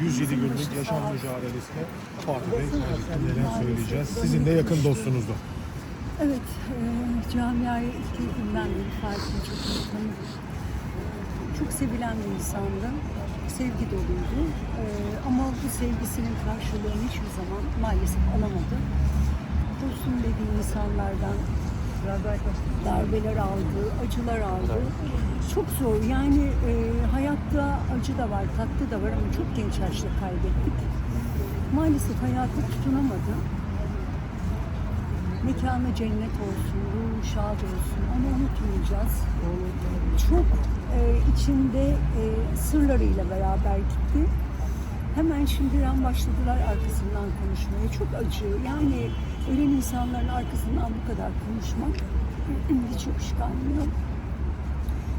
...107 günlük yaşam mücadelesine Fatih Bey söyleyeceğiz. Sizin de yakın dostunuzdu. Evet, e, camiayı ilk günden beri Fatih'i çok. Çok sevilen bir insandı. Sevgi doluydu. E, ama bu sevgisinin karşılığını hiçbir zaman maalesef alamadı. Dursun dediği insanlardan darbeler aldı, acılar aldı. Çok zor. Yani e, hayatta acı da var, tatlı da var ama çok genç yaşta kaybettik. Maalesef hayatı tutunamadı. Mekanı cennet olsun, ruhu şad olsun. Onu unutmayacağız. Çok e, içinde e, sırlarıyla beraber gitti. Hemen şimdiden başladılar arkasından konuşmaya. Çok acı. Yani ölen insanların arkasından bu kadar konuşmak hiç yakışkanmıyor.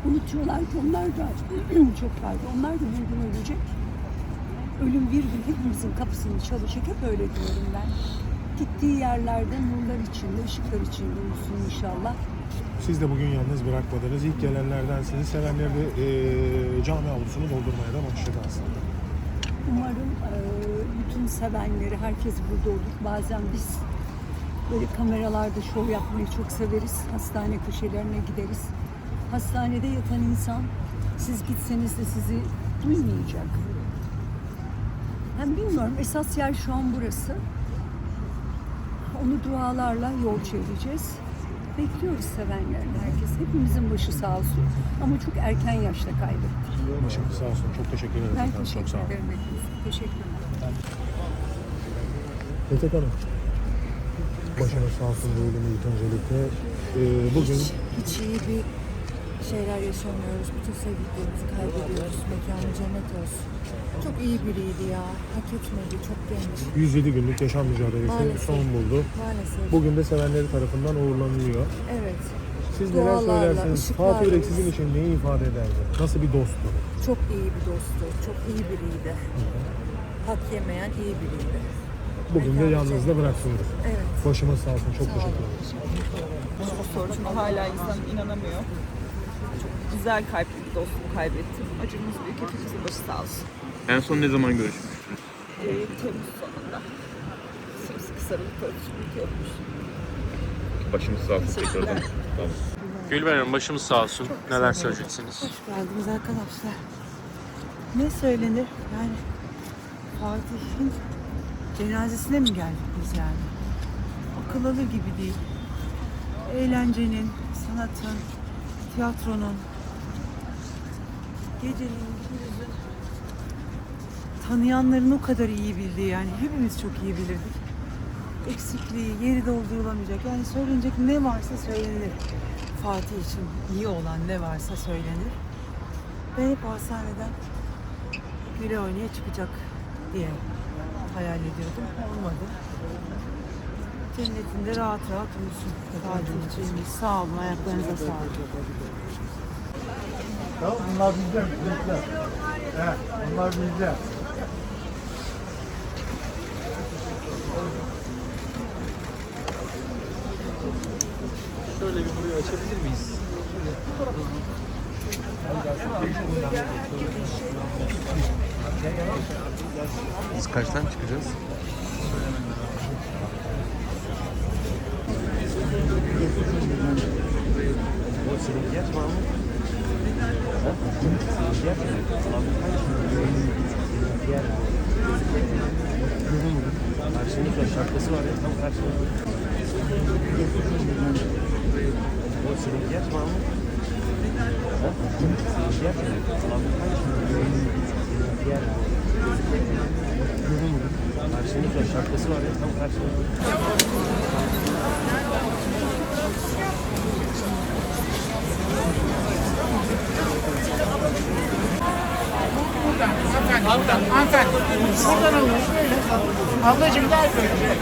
Unutuyorlar ki onlar da çok pardon, onlar da bir gün ölecek. Ölüm bir gün hepimizin kapısını çalacak. Hep öyle diyorum ben. Gittiği yerlerde nurlar içinde, ışıklar içinde olsun inşallah. Siz de bugün yalnız bırakmadınız. İlk gelenlerdensiniz. Sevenleri de eee cami avlusunu doldurmaya da başladı aslında. Umarım e, bütün sevenleri, herkes burada olur. Bazen biz böyle kameralarda şov yapmayı çok severiz. Hastane köşelerine gideriz. Hastanede yatan insan siz gitseniz de sizi duymayacak. Hem bilmiyorum esas yer şu an burası. Onu dualarla yol çevireceğiz. Bekliyoruz sevenlerin herkes. Hepimizin başı sağ olsun. Ama çok erken yaşta kaybettik. Başınız sağ olsun. Çok teşekkür ederim. Ben efendim. Çok sağ olun. ederim hepinize. Teşekkürler. Hanım. Başınız sağ olsun ilk öncelikle. Eee, bugün hiç iyi bir şeyler yaşamıyoruz. Bütün sevdiklerimizi kaybediyoruz. Mekanı cennet olsun. Çok iyi biriydi ya. Hak etmedi. Çok genç. 107 günlük yaşam mücadelesi Maalesef. son buldu. Maalesef. Bugün de sevenleri tarafından uğurlanılıyor. Evet. Siz neler Dualarla, söylersiniz? Fatih Yürek sizin için neyi ifade ederdi? Nasıl bir dosttu? Çok iyi bir dosttu. Çok iyi biriydi. Hak yemeyen iyi biriydi. Bugün de Mekanı yalnız da cennet bıraktınız. Evet. Başımız sağ olsun. Çok Sağ teşekkür ederim. Zor çünkü hala insan inanamıyor. Çok güzel kalpli bir dostumu kaybettim. Acımız büyük, hepimizin başı sağ olsun. En son ne zaman görüşmüştünüz? Ee, Temmuz sonunda. Sımsıkı sarılıp öpüştük, öpmüş. Başınız sağ olsun tekrardan. Tamam. Gülben Hanım başımız sağ olsun. Neler söyleyeceksiniz? Hoş geldiniz arkadaşlar. Ne söylenir? Yani Fatih'in cenazesine mi geldik biz yani? Akıl alır gibi değil. Eğlencenin, sanatın, tiyatronun, gecenin, gündüzün tanıyanların o kadar iyi bildiği yani hepimiz çok iyi bilirdik. Eksikliği, yeri doldurulamayacak. Yani söylenecek ne varsa söylenir. Fatih için iyi olan ne varsa söylenir. Ben hep hastaneden güle oynaya çıkacak diye hayal ediyordum. Olmadı. Cennetinde rahat rahat uyusun. Fatih'ciğimiz sağ olun. Ayaklarınıza sağlık. Tamam bunlar bizde mi? Bizde. He, bunlar bizde. Şöyle bir burayı açabilir miyiz? Biz kaçtan çıkacağız? Karşımızda şarkısı var ya tam karşımızda. O senin yer var mı? Ha? Yer mi? Yer. Karşımızda şarkısı var ya tam karşımızda. Buradan alıyor. Şöyle. Ablacığım gel böyle.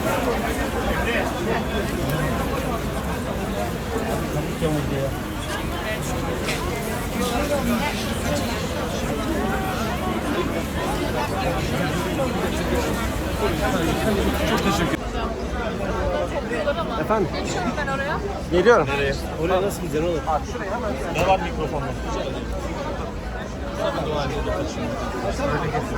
Çok teşekkür ederim. Efendim? Geçiyorum ben oraya. Geliyorum. Nereye? Oraya nasıl gideceksin oğlum? Abi şuraya hemen. Ne var mikrofonda? Böyle geçsin.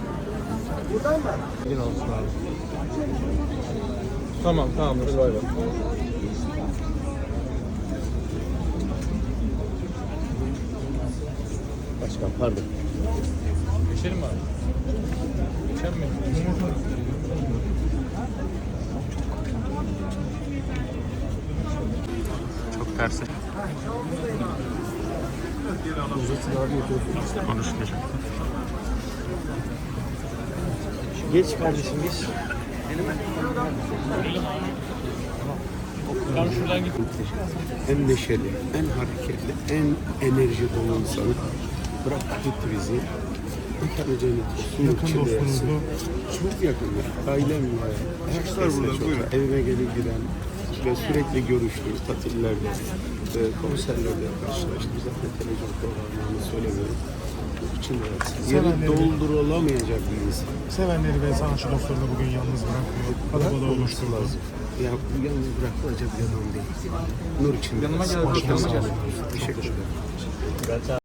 Tamam tamam. Hadi bay bay. Başkan pardon. Geçelim mi abi? Geçelim mi? Çok tersi. Konuşmayacak. Geç kardeşim geç. en neşeli, en hareketli, en enerji dolu insan. Bırak gitti bizi. Mekanı cennet olsun. Yakın içinde yatsın. dostunuzdu. Çok yakınlar. Ailemle, herkesle çok. Evime gelip giden ve sürekli görüştük tatillerde ve konserlerde karşılaştık. Zaten televizyon programlarını söylemiyorum. İçinde yatsın. Yeri doldurulamayacak bir insan. Sevenleri ve sanatçı dostlarını bugün yalnız bırakmıyor. Kalabalığı oluşturdu. Ya yalnız bırakılacak bir adam değil. Nur içinde. Yanıma sağ olsun. Teşekkür ederim.